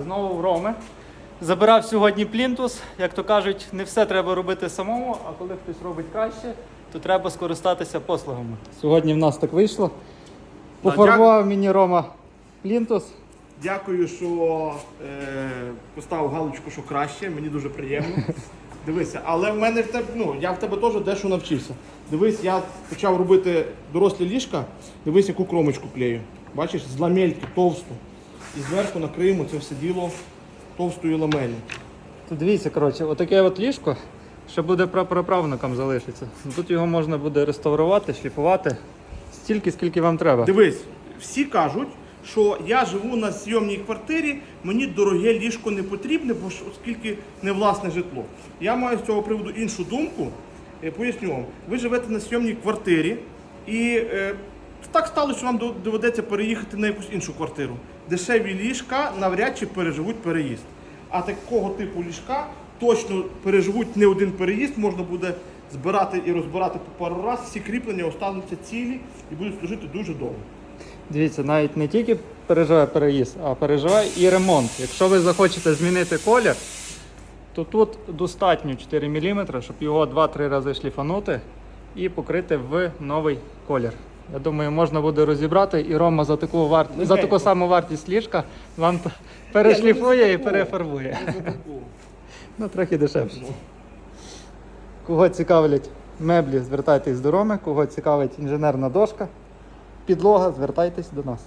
Знову в Роми. Забирав сьогодні плінтус. Як то кажуть, не все треба робити самому, а коли хтось робить краще, то треба скористатися послугами. Сьогодні в нас так вийшло. Пофарбував мені Рома плінтус. Дякую, що е, поставив галочку, що краще, мені дуже приємно. Дивися, але в мене в тебе, ну, я в тебе теж дещо навчився. Дивись, я почав робити дорослі ліжка, дивись, яку кромочку клею. Бачиш, з ламельки товсту. І зверху накриємо це все діло товстою ламелью. Тут дивіться, коротше, отаке от ліжко ще буде прапраправникам залишиться. Тут його можна буде реставрувати, шліфувати стільки, скільки вам треба. Дивись, всі кажуть, що я живу на зйомній квартирі, мені дороге ліжко не потрібне, бо ж оскільки не власне житло. Я маю з цього приводу іншу думку. Е, Поясню вам, ви живете на зйомній квартирі, і е, так стало, що вам доведеться переїхати на якусь іншу квартиру. Дешеві ліжка навряд чи переживуть переїзд. А такого типу ліжка точно переживуть не один переїзд, можна буде збирати і розбирати по пару разів, всі кріплення остануться цілі і будуть служити дуже довго. Дивіться, навіть не тільки переживає переїзд, а переживає і ремонт. Якщо ви захочете змінити колір, то тут достатньо 4 мм, щоб його 2-3 рази шліфанути і покрити в новий колір. Я думаю, можна буде розібрати і Рома за таку варт... за таку саму вартість ліжка вам перешліфує і перефарбує. Ну, трохи дешевше. Кого цікавлять меблі, звертайтесь до Роми, кого цікавить інженерна дошка, підлога, звертайтесь до нас.